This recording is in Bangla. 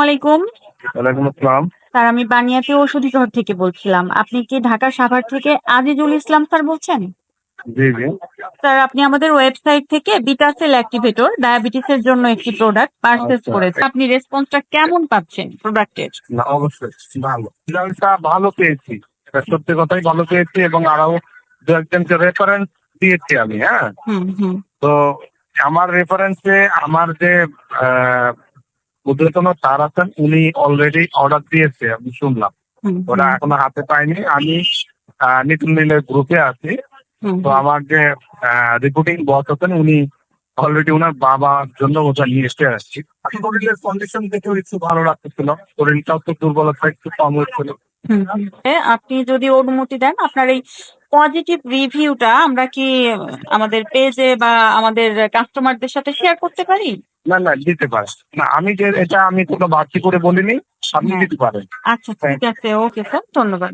আলাইকুম। ওয়ালাইকুম আসসালাম। স্যার আমি বানিয়াতে ঔষধি শহর থেকে বলছিলাম। আপনি কি ঢাকা সাভার থেকে আজিজুল ইসলাম স্যার বলছেন? জি জি। স্যার আপনি আমাদের ওয়েবসাইট থেকে বিটাসেল অ্যাক্টিভেটর ডায়াবেটিসের জন্য একটি প্রোডাক্ট পারচেজ আচ্ছা। করেছেন। আপনি রেসপন্সটা কেমন পাচ্ছেন প্রোডাক্টের না অবশ্যই। ভালো। রেজাল্টটা ভালো পেয়েছি। এটা সত্যি কথাই ভালো পেয়েছি এবং আরও দু একজনকে রেফারেন্স দিয়েছি আমি হ্যাঁ? তো আমার রেফারেন্সে আমার যে ঊর্ধ্বতন স্যার আছেন উনি অলরেডি অর্ডার দিয়েছে আমি শুনলাম। ওটা এখনও হাতে পাইনি। আমি নিতুন নীলের গ্রুপে আছি। তো আমার যে রিপোর্টিং বস আছেন উনি অলরেডি ওনার বাবার জন্য ওটা নিয়ে এসে আসছি। শরীরের কন্ডিশন দেখেও একটু ভালো লাগতেছিল। শরীরটাও তো দুর্বলতা একটু কম হচ্ছিল। আপনি যদি অনুমতি দেন আপনার এই পজিটিভ রিভিউটা আমরা কি আমাদের পেজে বা আমাদের কাস্টমারদের সাথে শেয়ার করতে পারি? না না দিতে পারে না আমি যে এটা আমি কোনো বাড়তি করে বলিনি আপনি হ্যাঁ। দিতে পারেন। আচ্ছা ঠিক আছে ওকে স্যার ধন্যবাদ।